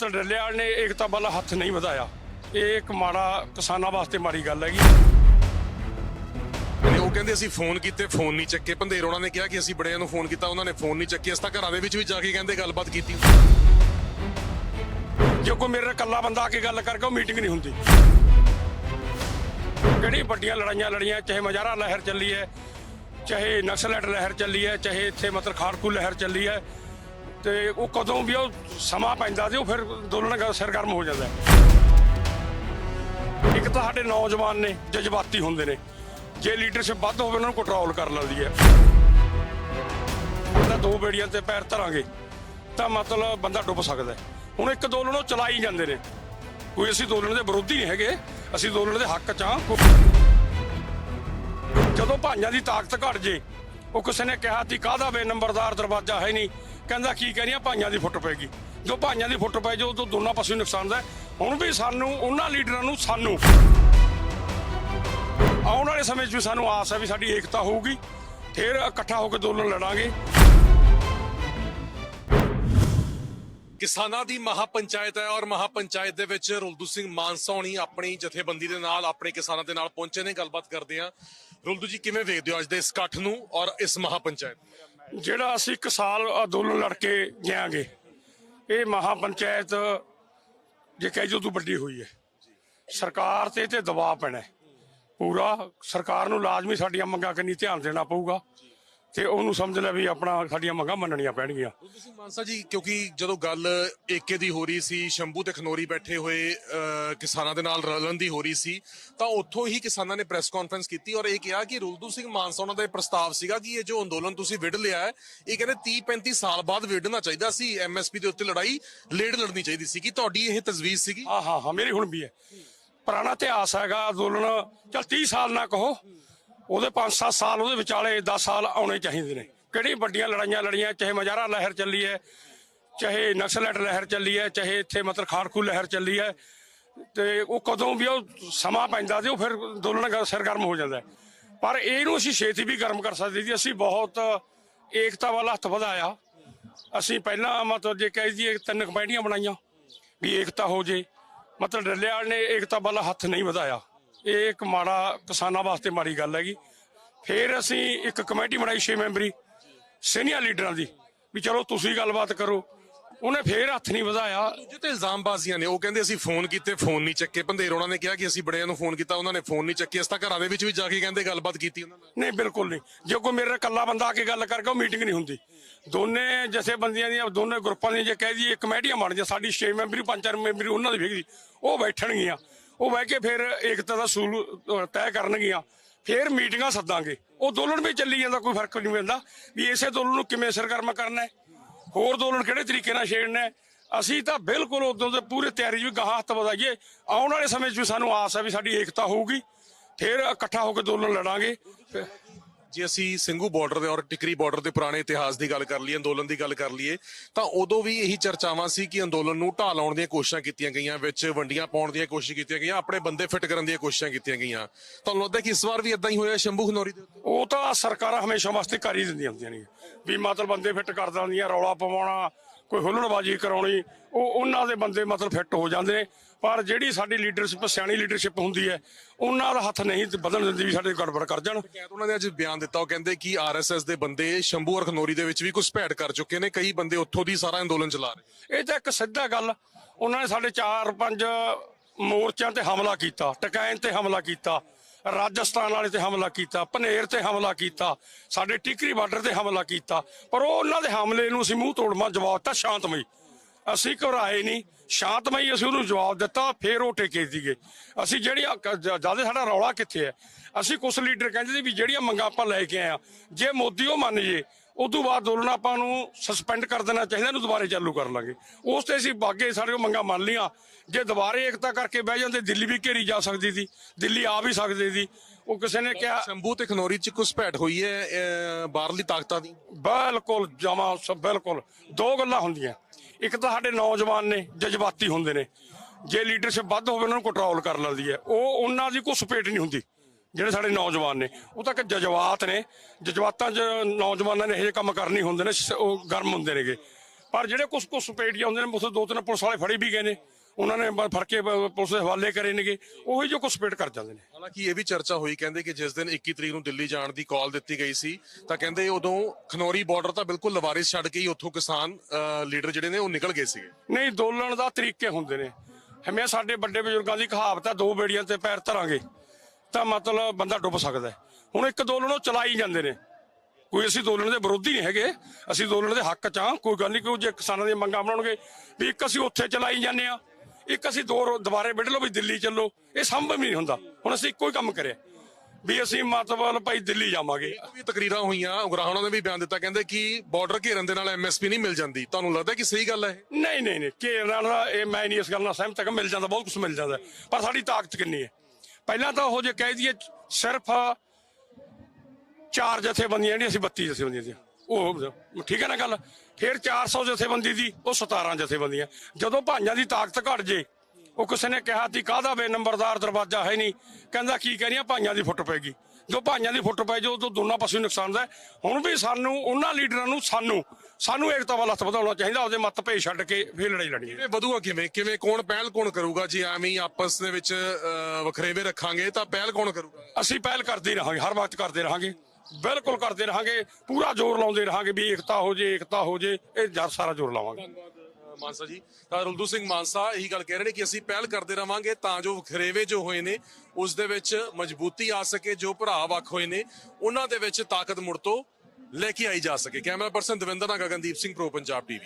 ਤਾਂ ਡੱਲੇਵਾਲ ਨੇ ਏਕਤਾ ਵੱਲ ਹੱਥ ਨਹੀਂ ਵਧਾਇਆ। ਇਹ ਇੱਕ ਮਾੜਾ ਕਿਸਾਨਾਂ ਵਾਸਤੇ ਮਾੜੀ ਗੱਲ ਹੈਗੀ। ਉਹ ਕਹਿੰਦੇ ਅਸੀਂ ਫੋਨ ਕੀਤੇ ਫੋਨ ਨਹੀਂ ਚੱਕੇ। ਭੰਦੇਰ ਉਹਨਾਂ ਨੇ ਕਿਹਾ ਕਿ ਅਸੀਂ ਬੜਿਆਂ ਨੂੰ ਫੋਨ ਕੀਤਾ ਉਹਨਾਂ ਨੇ ਫੋਨ ਨਹੀਂ ਚੱਕੇ। ਅਸੀਂ ਤਾਂ ਘਰਾਂ ਦੇ ਵਿੱਚ ਵੀ ਜਾ ਕੇ ਕਹਿੰਦੇ ਗੱਲਬਾਤ ਕੀਤੀ। ਜੇ ਕੋਈ ਮੇਰੇ ਨਾਲ ਇਕੱਲਾ ਬੰਦਾ ਆ ਕੇ ਗੱਲ ਕਰਕੇ ਉਹ ਮੀਟਿੰਗ ਨਹੀਂ ਹੁੰਦੀ। ਕਿਹੜੀ ਵੱਡੀਆਂ ਲੜਾਈਆਂ ਲੜੀਆਂ ਚਾਹੇ ਮਜਾਰਾ ਲਹਿਰ ਚੱਲੀ ਹੈ ਚਾਹੇ ਨਕਸਲੈਟ ਲਹਿਰ ਚੱਲੀ ਹੈ ਚਾਹੇ ਇੱਥੇ ਮਤਲਬ ਖਾੜਕੂ ਲਹਿਰ ਚੱਲੀ ਹੈ। ਤੇ ਉਹ ਕਦੋਂ ਵੀ ਉਹ ਸਮਾਂ ਪੈਂਦਾ ਤੇ ਉਹ ਫਿਰ ਦੋਲਣ ਸਰਗਰਮ ਹੋ ਜਾਂਦਾ ਹੈ। ਇੱਕ ਤਾਂ ਸਾਡੇ ਨੌਜਵਾਨ ਨੇ, ਜਜ਼ਬਾਤੀ ਹੁੰਦੇ ਨੇ। ਜੇ ਲੀਡਰਸ਼ਿਪ ਵੱਧ ਹੋਵੇ, ਉਹਨਾਂ ਨੂੰ ਕੰਟਰੋਲ ਕਰ ਲੈਂਦੀ ਹੈ। ਤਾਂ ਦੋ ਬੇੜੀਆਂ ਤੇ ਪੈਰ ਧਰਾਂਗੇ, ਤਾਂ ਮਤਲਬ ਬੰਦਾ ਡੁੱਬ ਸਕਦਾ ਹੈ। ਹੁਣ ਇੱਕ ਦੋਲਣ ਨੂੰ ਚਲਾਈ ਜਾਂਦੇ ਨੇ। ਕੋਈ ਅਸੀਂ ਦੋਲਣ ਦੇ ਵਿਰੋਧੀ ਨਹੀਂ ਹੈਗੇ, ਅਸੀਂ ਦੋਲਣ ਦੇ ਹੱਕ ਚ ਹਾਂ। ਕੋ- ਜਦੋਂ ਭਾਈਆਂ ਦੀ ਤਾਕਤ ਘਟ ਜੇ, ਉਹ ਕਿਸੇ ਨੇ ਕਿਹਾ ਸੀ, ਕਾਹਦਾ ਵੇ ਨੰਬਰਦਾਰ ਦਰਵਾਜ਼ਾ ਹੈ ਨਹੀਂ? ਕਹਿੰਦਾ ਕੀ ਕਹਿਣੀਆਂ ਭਾਈਆਂ ਦੀ ਫੁੱਟ ਪੈਗੀ ਜੋ ਭਾਈਆਂ ਦੀ ਫੁੱਟ ਪੈ ਜੋ ਉਦੋਂ ਦੋਨਾਂ ਪਾਸੇ ਨੁਕਸਾਨ ਦਾ ਹੈ। ਹੁਣ ਵੀ ਸਾਨੂੰ, ਉਹਨਾਂ ਲੀਡਰਾਂ ਨੂੰ ਸਾਨੂੰ। ਆਉਣ ਵਾਲੇ ਸਮੇਂ 'ਚ ਵੀ ਸਾਨੂੰ ਆਸ ਹੈ ਵੀ ਸਾਡੀ ਏਕਤਾ ਹੋਊਗੀ। ਫਿਰ ਇਕੱਠਾ ਹੋ ਕੇ ਦੋਲਣ ਲੜਾਂਗੇ। ਕਿਸਾਨਾਂ ਦੀ ਮਹਾਪੰਚਾਇਤ ਹੈ ਔਰ ਮਹਾਪੰਚਾਇਤ ਦੇ ਵਿੱਚ ਰੁਲਦੂ ਸਿੰਘ ਮਾਨਸੌਣੀ ਆਪਣੀ ਜਥੇਬੰਦੀ ਦੇ ਨਾਲ, ਆਪਣੇ ਕਿਸਾਨਾਂ ਦੇ ਨਾਲ ਪਹੁੰਚੇ ਨੇ। ਗੱਲਬਾਤ ਕਰਦੇ ਆ ਰੁਲਦੂ ਜੀ, ਕਿਵੇਂ ਵੇਖਦੇ ਹੋ ਅੱਜ ਦੇ ਇਸ ਇਕੱਠ ਨੂੰ ਔਰ ਇਸ ਮਹਾਪੰਚਾਇਤ? ਨੂੰ? ਜਿਹੜਾ ਅਸੀਂ ਇੱਕ ਸਾਲ ਅੰਦੋਲਨ ਲੜ ਕੇ ਗਿਆਂਗੇ, ਇਹ ਮਹਾਪੰਚਾਇਤ ਜੇ ਕਹਿ ਜੋ ਤੂੰ ਵੱਡੀ ਹੋਈ ਹੈ। ਸਰਕਾਰ ਤੇ ਤੇ ਦਬਾਅ ਪੈਣਾ ਪੂਰਾ ਸਰਕਾਰ ਨੂੰ ਲਾਜ਼ਮੀ ਸਾਡੀਆਂ ਮੰਗਾਂ ਕੰਨੀ ਧਿਆਨ ਦੇਣਾ ਪਊਗਾ। ਤੇ ਉਹਨੂੰ ਸਮਝ ਲੈ ਵੀ ਆਪਣਾ ਸਾਡੀਆਂ ਮੰਗਾਂ ਮੰਨਣੀਆਂ ਪੈਣਗੀਆਂ। ਸਿੰਘ ਮਾਨਸਾ ਜੀ ਕਿਉਂਕਿ ਜਦੋਂ ਗੱਲ ਏਕੇ ਦੀ ਹੋ ਰਹੀ ਸੀ ਸ਼ੰਭੂ ਤੇ ਖਨੋਰੀ ਬੈਠੇ ਹੋਏ ਕਿਸਾਨਾਂ ਦੇ ਨਾਲ ਰਲਣ ਦੀ ਹੋ ਰਹੀ ਸੀ ਤਾਂ ਉੱਥੋਂ ਹੀ ਕਿਸਾਨਾਂ ਨੇ ਪ੍ਰੈਸ ਕਾਨਫਰੰਸ ਕੀਤੀ ਔਰ ਇਹ ਕਿਹਾ ਕਿ ਰੁਲਦੂ ਸਿੰਘ ਮਾਨਸਾ ਉਹਨਾਂ ਦਾ ਇਹ ਪ੍ਰਸਤਾਵ ਸੀਗਾ ਕਿ ਇਹ ਜੋ ਅੰਦੋਲਨ ਤੁਸੀਂ ਵਿੜ ਲਿਆ ਹੈ ਇਹ ਕਹਿੰਦੇ 30 35 ਸਾਲ ਬਾਅਦ ਵਿੜਨਾ ਚਾਹੀਦਾ ਸੀ ਐਮਐਸਪੀ ਦੇ ਉੱਤੇ ਲੜਾਈ ਲੇਡ ਲੜਨੀ ਚਾਹੀਦੀ ਸੀ ਕਿ ਤੁਹਾਡੀ ਇਹ ਤਜਵੀਜ਼ ਸੀਗੀ? ਹਾਂ ਹਾਂ ਹਾਂ ਮੇਰੀ ਹੁਣ ਵੀ ਹੈ। ਪੁਰਾਣਾ ਇਤਿਹਾਸ ਹੈਗਾ ਅੰਦੋਲਨ ਚਲ 30 ਸਾਲ ਨਾ ਕਹੋ ਉਹਦੇ 5-7 ਸਾਲ ਉਹਦੇ ਵਿਚਾਲੇ 10 ਸਾਲ ਆਉਣੇ ਚਾਹੀਦੇ ਨੇ। ਕਿਹੜੀ ਵੱਡੀਆਂ ਲੜਾਈਆਂ ਲੜੀਆਂ, ਚਾਹੇ ਮਜਾਰਾ ਲਹਿਰ ਚੱਲੀ ਹੈ, ਚਾਹੇ ਨਕਸਲੈਟ ਲਹਿਰ ਚੱਲੀ ਹੈ, ਚਾਹੇ ਇੱਥੇ ਮਤਲਬ ਖਾੜਕੂ ਲਹਿਰ ਚੱਲੀ ਹੈ, ਤੇ ਉਹ ਕਦੋਂ ਵੀ ਉਹ ਸਮਾਂ ਪੈਂਦਾ ਤੇ ਉਹ ਫਿਰ ਅੰਦੋਲਨ ਸਰਗਰਮ ਹੋ ਜਾਂਦਾ ਪਰ ਇਹਨੂੰ ਅਸੀਂ ਛੇਤੀ ਵੀ ਗਰਮ ਕਰ ਸਕਦੇ ਜੀ। ਅਸੀਂ ਬਹੁਤ ਏਕਤਾ ਵੱਲ ਹੱਥ ਵਧਾਇਆ। ਅਸੀਂ ਪਹਿਲਾਂ ਮਤਲਬ ਜੇ ਕਹਿ ਦਈਏ ਤਿੰਨ ਕਮੇਟੀਆਂ ਬਣਾਈਆਂ ਵੀ ਏਕਤਾ ਹੋ ਜੇ। ਮਤਲਬ ਡੱਲੇਵਾਲ ਨੇ ਏਕਤਾ ਵੱਲ ਹੱਥ ਨਹੀਂ ਵਧਾਇਆ। ਇਹ ਇੱਕ ਮਾੜਾ ਕਿਸਾਨਾਂ ਵਾਸਤੇ ਮਾੜੀ ਗੱਲ ਹੈਗੀ। ਫਿਰ ਅਸੀਂ ਇੱਕ ਕਮੇਟੀ ਬਣਾਈ 6 ਮੈਂਬਰੀ ਸੀਨੀਅਰ ਲੀਡਰਾਂ ਦੀ ਵੀ ਚਲੋ ਤੁਸੀਂ ਗੱਲਬਾਤ ਕਰੋ। ਉਹਨੇ ਫੇਰ ਹੱਥ ਨਹੀਂ ਵਧਾਇਆ। ਜੋ ਤੇ ਇਲਜ਼ਾਮਬਾਜ਼ੀਆਂ ਨੇ ਉਹ ਕਹਿੰਦੇ ਅਸੀਂ ਫੋਨ ਕੀਤੇ ਫੋਨ ਨਹੀਂ ਚੱਕੇ। ਭੰਦੇਰ ਉਹਨਾਂ ਨੇ ਕਿਹਾ ਕਿ ਅਸੀਂ ਬੜਿਆਂ ਨੂੰ ਫੋਨ ਕੀਤਾ ਉਹਨਾਂ ਨੇ ਫੋਨ ਨਹੀਂ ਚੱਕੇ। ਅਸੀਂ ਤਾਂ ਘਰਾਂ ਦੇ ਵਿੱਚ ਵੀ ਜਾ ਕੇ ਕਹਿੰਦੇ ਗੱਲਬਾਤ ਕੀਤੀ ਉਹਨਾਂ ਨਾਲ। ਨਹੀਂ ਬਿਲਕੁਲ ਨਹੀਂ। ਜੇ ਕੋਈ ਮੇਰੇ ਨਾਲ ਇਕੱਲਾ ਬੰਦਾ ਆ ਕੇ ਗੱਲ ਕਰਕੇ ਉਹ ਮੀਟਿੰਗ ਨਹੀਂ ਹੁੰਦੀ। ਦੋਨੇ ਜਥੇਬੰਦੀਆਂ ਦੀਆਂ ਦੋਨੇ ਗਰੁੱਪਾਂ ਦੀਆਂ ਜੇ ਕਹਿ ਦਈਏ ਕਮੇਟੀਆਂ ਬਣ ਜਾ ਸਾਡੀ 6 ਮੈਂਬਰੀ ਪੰਜ ਚਾਰ ਮੈਂਬਰੀ ਉਹਨਾਂ ਦੀ ਵੇਖਦੀ ਉਹ ਬੈਠਣਗੀਆਂ। ਉਹ ਬਹਿ ਕੇ ਫਿਰ ਏਕਤਾ ਦਾ ਸੂਲ ਤੈਅ ਕਰਨਗੀਆਂ। ਫਿਰ ਮੀਟਿੰਗਾਂ ਸੱਦਾਂਗੇ। ਉਹ ਦੋਲਨ ਵੀ ਚੱਲੀ ਜਾਂਦਾ, ਕੋਈ ਫ਼ਰਕ ਨਹੀਂ ਪੈਂਦਾ। ਵੀ ਇਸੇ ਦੋਲਨ ਨੂੰ ਕਿਵੇਂ ਸਰਗਰਮ ਕਰਨਾ ਹੈ? ਹੋਰ ਦੋਲਨ ਕਿਹੜੇ ਤਰੀਕੇ ਨਾਲ ਛੇੜਨਾ ਅਸੀਂ ਤਾਂ ਬਿਲਕੁਲ ਉਦੋਂ ਦੇ ਪੂਰੇ ਤਿਆਰੀ 'ਚ ਵੀ ਗਾਹ ਹੱਥ ਵਧਾਈਏ। ਆਉਣ ਵਾਲੇ ਸਮੇਂ 'ਚ ਵੀ ਸਾਨੂੰ ਆਸ ਹੈ ਵੀ ਸਾਡੀ ਏਕਤਾ ਹੋਊਗੀ। ਫਿਰ ਇਕੱਠਾ ਹੋ ਕੇ ਦੋਲਨ ਲੜਾਂਗੇ। ਫਿਰ- ਜੇ ਅਸੀਂ ਸਿੰਘੂ ਬਾਰਡਰ ਦੇ ਔਰ ਟਿਕਰੀ ਬਾਰਡਰ ਦੇ ਪੁਰਾਣੇ ਇਤਿਹਾਸ ਦੀ ਗੱਲ ਕਰ ਲਈਏ, ਅੰਦੋਲਨ ਦੀ ਗੱਲ ਕਰ ਲਈਏ, ਤਾਂ ਉਦੋਂ ਵੀ ਇਹੀ ਚਰਚਾਵਾਂ ਸੀ ਕਿ ਅੰਦੋਲਨ ਨੂੰ ਢਾਹ ਲਾਉਣ ਦੀਆਂ ਕੋਸ਼ਿਸ਼ਾਂ ਕੀਤੀਆਂ ਗਈਆਂ, ਵਿੱਚ ਵੰਡੀਆਂ ਪਾਉਣ ਦੀਆਂ ਕੋਸ਼ਿਸ਼ਾਂ ਕੀਤੀਆਂ ਗਈਆਂ, ਆਪਣੇ ਬੰਦੇ ਫਿੱਟ ਕਰਨ ਦੀਆਂ ਕੋਸ਼ਿਸ਼ਾਂ ਕੀਤੀਆਂ ਗਈਆਂ। ਤੁਹਾਨੂੰ ਲੱਗਦਾ ਕਿ ਇਸ ਵਾਰ ਵੀ ਇਦਾਂ ਹੀ ਹੋਇਆ ਸ਼ੰਭੂ ਖਨੌਰੀ ਦੇ ਉੱਤੇ? ਉਹ ਤਾਂ ਸਰਕਾਰਾਂ ਹਮੇਸ਼ਾ ਵਾਸਤੇ ਕਰ ਹੀ ਦਿੰਦੀਆਂ ਹੁੰਦੀਆਂ ਨੇ। ਵੀ ਮਤਲਬ ਬੰਦੇ ਫਿੱਟ ਕਰ ਦਿੰਦੀਆਂ, ਰੌਲਾ ਪਵਾਉਣਾ, ਕੋਈ ਹੁੱਲੜਬਾਜੀ ਕਰਾਉਣੀ, ਉਹ ਉਹਨਾਂ ਦੇ ਬੰਦੇ ਮਤਲਬ ਫਿੱਟ ਹੋ ਜਾਂਦੇ ਨੇ। ਪਰ ਜਿਹੜੀ ਸਾਡੀ ਲੀਡਰਸ਼ਿਪ ਸਿਆਣੀ ਲੀਡਰਸ਼ਿਪ ਹੁੰਦੀ ਹੈ ਉਹਨਾਂ ਦਾ ਹੱਥ ਨਹੀਂ ਵਧਣ ਦਿੰਦੀ ਵੀ ਸਾਡੇ ਗੜਬੜ ਕਰ ਜਾਣ। ਉਹਨਾਂ ਨੇ ਅੱਜ ਬਿਆਨ ਦਿੱਤਾ ਉਹ ਕਹਿੰਦੇ ਕਿ ਆਰਐਸਐਸ ਦੇ ਬੰਦੇ ਸ਼ੰਭੂ ਔਰ ਖਨੌਰੀ ਦੇ ਵਿੱਚ ਵੀ ਕੁਝ ਭੈੜ ਕਰ ਚੁੱਕੇ ਨੇ ਕਈ ਬੰਦੇ ਉੱਥੋਂ ਦੀ ਸਾਰਾ ਅੰਦੋਲਨ ਚਲਾ ਰਹੇ ਇਹ ਤਾਂ ਇੱਕ ਸਿੱਧਾ ਗੱਲ ਉਹਨਾਂ ਨੇ ਸਾਡੇ 4-5 ਮੋਰਚਿਆਂ ਤੇ ਹਮਲਾ ਕੀਤਾ ਟਕੈਨ ਤੇ ਹਮਲਾ ਕੀਤਾ ਰਾਜਸਥਾਨ ਵਾਲੇ ਤੇ ਹਮਲਾ ਕੀਤਾ ਪਨੇਰ ਤੇ ਹਮਲਾ ਕੀਤਾ ਸਾਡੇ ਟਿਕਰੀ ਬਾਰਡਰ ਤੇ ਹਮਲਾ ਕੀਤਾ ਪਰ ਉਹ ਉਹਨਾਂ ਦੇ ਹਮਲੇ ਨੂੰ ਅਸੀਂ ਮੂੰਹ ਤੋੜਮਾ ਜਵਾਬ ਦਿੱਤਾ ਸ਼ਾਂਤਮਈ। ਅਸੀਂ ਘਬਰਾਏ ਨਹੀਂ ਸ਼ਾਂਤਮਈ ਅਸੀਂ ਉਹਨੂੰ ਜਵਾਬ ਦਿੱਤਾ ਫੇਰ ਉਹ ਟੇਕੇ ਸੀਗੇ। ਅਸੀਂ ਜਿਹੜੀਆਂ ਜ਼ਿਆਦਾ ਸਾਡਾ ਰੌਲਾ ਕਿੱਥੇ ਹੈ? ਅਸੀਂ ਕੁਝ ਲੀਡਰ ਕਹਿੰਦੇ ਸੀ ਵੀ ਜਿਹੜੀਆਂ ਮੰਗਾਂ ਆਪਾਂ ਲੈ ਕੇ ਆਏ ਆ ਜੇ ਮੋਦੀ ਉਹ ਮੰਨ ਜੇ ਉਦੋਂ ਬਾਅਦ ਅੰਦੋਲਨ ਆਪਾਂ ਨੂੰ ਸਸਪੈਂਡ ਕਰ ਦੇਣਾ ਚਾਹੀਦਾ ਇਹਨੂੰ ਦੁਬਾਰੇ ਚਾਲੂ ਕਰ ਲਾਂਗੇ। ਉਸ ਤੇ ਅਸੀਂ ਬਾਗੇ ਉਹ ਮੰਗਾਂ ਮੰਨ ਲੀਆਂ ਜੇ ਦੁਬਾਰੇ ਏਕਤਾ ਕਰਕੇ ਬਹਿ ਜਾਂਦੇ ਦਿੱਲੀ ਵੀ ਘੇਰੀ ਜਾ ਸਕਦੀ ਸੀ ਦਿੱਲੀ ਆ ਵੀ ਸਕਦੀ ਸੀ। ਉਹ ਕਿਸੇ ਨੇ ਕਿਹਾ ਸ਼ੰਭੂ ਤੇ ਖਨੌਰੀ ਚ ਕੁਝ ਭੈੜ ਹੋਈ ਹੈ ਬਾਹਰਲੀ ਤਾਕਤਾਂ ਦੀ? ਬਿਲਕੁਲ ਜਮਾ ਬਿਲਕੁਲ। ਦੋ ਗੱਲਾਂ ਹੁੰਦੀਆਂ। ਇੱਕ ਤਾਂ ਸਾਡੇ ਨੌਜਵਾਨ ਨੇ, ਜਜ਼ਬਾਤੀ ਹੁੰਦੇ ਨੇ। ਜੇ ਲੀਡਰਸ਼ਿਪ ਵੱਧ ਹੋਵੇ, ਉਹਨਾਂ ਨੂੰ ਕੰਟਰੋਲ ਕਰ ਲੈਂਦੀ ਹੈ। ਉਹ ਉਹਨਾਂ ਦੀ ਕੋਈ ਸਪੇਟ ਨਹੀਂ ਹੁੰਦੀ, ਜਿਹੜੇ ਸਾਡੇ ਨੌਜਵਾਨ ਨੇ। ਉਹ ਤਾਂ ਇੱਕ ਜਜ਼ਬਾਤ ਨੇ। ਜਜ਼ਬਾਤਾਂ 'ਚ ਨੌਜਵਾਨਾਂ ਨੇ ਇਹੋ ਜਿਹੇ ਕੰਮ ਕਰਨੀ ਹੁੰਦੇ ਨੇ, ਸ- ਉਹ ਗਰਮ ਹੁੰਦੇ ਨੇਗੇ। ਪਰ ਜਿਹੜੇ ਕੁਝ ਕੁਝ ਸਪੇਟੀਆਂ ਹੁੰਦੇ ਨੇ, ਉੱਥੇ ਦੋ ਤਿੰਨ ਪੁਲਿਸ ਵਾਲੇ ਫੜੇ ਵੀ ਗਏ ਨੇ। ਉਹਨਾਂ ਨੇ ਬ- ਫੜ ਕੇ ਬ- ਪੁਲਿਸ ਦੇ ਹਵਾਲੇ ਕਰੇ ਨੇਗੇ ਉਹੀ ਜੋ ਕੁਝ ਸਪੇਟ ਕਰ ਜਾਂਦੇ ਨੇ। ਹਾਲਾਂਕਿ ਇਹ ਵੀ ਚਰਚਾ ਹੋਈ ਕਹਿੰਦੇ ਕਿ ਜਿਸ ਦਿਨ 21 ਤਰੀਕ ਨੂੰ ਦਿੱਲੀ ਜਾਣ ਦੀ ਕਾਲ ਦਿੱਤੀ ਗਈ ਸੀ ਤਾਂ ਕਹਿੰਦੇ ਉਦੋਂ ਖਨੌਰੀ ਬਾਰਡਰ ਤਾਂ ਬਿਲਕੁਲ ਲਵਾਰਿਸ ਛੱਡ ਕੇ ਹੀ ਉੱਥੋਂ ਕਿਸਾਨ ਅਹ, ਲੀਡਰ ਜਿਹੜੇ ਨੇ ਉਹ ਨਿਕਲ ਗਏ ਸੀਗੇ। ਨਹੀਂ ਦੋਲਣ ਦਾ ਤਰੀਕੇ ਹੁੰਦੇ ਨੇ। ਹਮੇ ਸਾਡੇ ਵੱਡੇ ਬਜ਼ੁਰਗਾਂ ਦੀ ਕਹਾਵਤ ਹੈ ਦੋ ਬੇੜੀਆਂ ਤੇ ਪੈਰ ਧਰਾਂਗੇ। ਤਾਂ ਮਤਲਬ ਬੰਦਾ ਡੁੱਬ ਸਕਦਾ ਹੈ। ਹੁਣ ਇੱਕ ਦੋਲਣ ਉਹ ਚਲਾਈ ਜਾਂਦੇ ਨੇ। ਕੋਈ ਅਸੀਂ ਦੋਲਣ ਦੇ ਵਿਰੋਧੀ ਨਹੀਂ ਹੈਗੇ ਅਸੀਂ ਦੋਲਣ ਦੇ ਹੱਕ ਚ ਹਾਂ ਕੋਈ ਗੱਲ ਨਹੀਂ ਕਿ ਜੇ ਕਿਸਾਨਾਂ ਦੀਆਂ ਮੰਗਾਂ ਬਣਾਉਣਗੇ ਵੀ ਇੱਕ ਅਸੀਂ ਉੱਥੇ ਚਲਾਈ ਜਾਂਦੇ ਆ ਇੱਕ ਅਸੀਂ ਦੋ ਦੁਬਾਰੇ ਵਿੱਢ ਲਓ ਵੀ ਦਿੱਲੀ ਚੱਲੋ ਇਹ ਸੰਭਵ ਨਹੀਂ ਹੁੰਦਾ। ਹੁਣ ਅਸੀਂ ਇੱਕੋ ਹੀ ਕੰਮ ਕਰਿਆ। ਵੀ ਅਸੀਂ ਮਤਲਬ ਭਾਈ ਦਿੱਲੀ ਜਾਵਾਂਗੇ। ਵੀ ਤਕਰੀਰਾਂ ਹੋਈਆਂ ਉਗਰਾਹਾਂ ਨੇ ਵੀ ਬਿਆਨ ਦਿੱਤਾ ਕਹਿੰਦੇ ਕਿ ਬਾਰਡਰ ਘੇਰਨ ਦੇ ਨਾਲ ਐਮਐਸਪੀ ਨਹੀਂ ਮਿਲ ਜਾਂਦੀ। ਤੁਹਾਨੂੰ ਲੱਗਦਾ ਕਿ ਸਹੀ ਗੱਲ ਹੈ ਨਹੀਂ ਨਹੀਂ ਨਹੀਂ ਘੇਰ ਨਾਲ ਇਹ ਮੈਂ ਨਹੀਂ ਇਸ ਗੱਲ ਨਾਲ ਸਹਿਮਤ ਹਾਂ ਮਿਲ ਜਾਂਦਾ ਬਹੁਤ ਕੁਝ ਮਿਲ ਜਾਂਦਾ। ਪਰ ਸਾਡੀ ਤਾਕਤ ਕਿੰਨੀ ਹੈ? ਪਹਿਲਾਂ ਤਾਂ ਉਹ ਜੇ ਕਹਿ ਦਈਏ ਸਿਰਫ ਚਾਰ ਜਥੇਬੰਦੀਆਂ ਜਿਹੜੀਆਂ ਅਸੀਂ 32 ਜਥੇਬੰਦੀਆਂ ਦੀਆਂ। ਉਹ ਠੀਕ ਹੈ ਨਾ ਗੱਲ? ਫਿਰ 400 ਜਥੇਬੰਦੀ ਦੀ ਉਹ 17 ਜਥੇਬੰਦੀਆਂ। ਜਦੋਂ ਭਾਈਆਂ ਦੀ ਤਾਕਤ ਘਟ ਜੇ ਉਹ ਕਿਸੇ ਨੇ ਕਿਹਾ ਤੀ ਕਾਹਦਾ ਵੇ ਨੰਬਰਦਾਰ ਦਰਵਾਜ਼ਾ ਹੈ ਨਹੀਂ? ਕਹਿੰਦਾ ਕੀ ਕਰੀਆਂ ਭਾਈਆਂ ਦੀ ਫੁੱਟ ਪੈਗੀ ਜੋ ਭਾਈਆਂ ਦੀ ਫੁੱਟ ਪੈ ਜੋ ਉਦੋਂ ਦੋਨਾਂ ਪਾਸੇ ਨੁਕਸਾਨ ਦਾ ਹੁਣ ਵੀ ਸਾਨੂੰ ਉਹਨਾਂ ਲੀਡਰਾਂ ਨੂੰ ਸਾਨੂੰ ਸਾਨੂੰ ਏਕਤਾ ਵੱਲ ਹੱਥ ਵਧਾਉਣਾ ਚਾਹੀਦਾ ਉਹਦੇ ਮਤ ਭੇਜ ਛੱਡ ਕੇ ਫਿਰ ਲੜਾਈ ਲੜਨੀ ਹੈ। ਇਹ ਵਧੂਗਾ ਕਿਵੇਂ? ਕਿਵੇਂ ਕੌਣ ਪਹਿਲ ਕੌਣ ਕਰੂਗਾ? ਜੀ ਐਵੇਂ ਹੀ ਆਪਸ ਦੇ ਵਿੱਚ ਵਖਰੇਵੇ ਰੱਖਾਂਗੇ ਤਾਂ ਪਹਿਲ ਕੌਣ ਕਰੂਗਾ? ਅਸੀਂ ਪਹਿਲ ਕਰਦੇ ਰਹਾਂਗੇ ਹਰ ਵਕਤ ਕਰਦੇ ਰਹਾਂਗੇ। ਬਿਲਕੁਲ ਕਰਦੇ ਰਹਾਂਗੇ, ਪੂਰਾ ਜ਼ੋਰ ਲਾਉਂਦੇ ਰਹਾਂਗੇ ਵੀ ਏਕਤਾ ਹੋ ਜੇ, ਏਕਤਾ ਹੋ ਜੇ, ਇਹ ਜਰ ਸਾਰਾ ਜ਼ੋਰ ਲਾਵਾਂਗੇ। ਮਾਨਸਾ ਜੀ। ਤਾਂ ਰੁਲਦੂ ਸਿੰਘ ਮਾਨਸਾ ਇਹੀ ਗੱਲ ਕਹਿ ਰਹੇ ਨੇ ਕਿ ਅਸੀਂ ਪਹਿਲ ਕਰਦੇ ਰਵਾਂਗੇ ਤਾਂ ਜੋ ਖਰੇਵੇ ਜੋ ਹੋਏ ਨੇ, ਉਸ ਦੇ ਵਿੱਚ ਮਜ਼ਬੂਤੀ ਆ ਸਕੇ, ਜੋ ਭਰਾ ਵੱਖ ਹੋਏ ਨੇ, ਉਹਨਾਂ ਦੇ ਵਿੱਚ ਤਾਕਤ ਮੁੜ ਤੋਂ ਲੈ ਕੇ ਆਈ ਜਾ ਸਕੇ। ਕੈਮਰਾ ਪਰਸਨ ਦਵਿੰਦਰ ਨਾਲ ਗਗਨਦੀਪ ਸਿੰਘ, ਪ੍ਰੋ ਪੰਜਾਬ ਟੀਵੀ।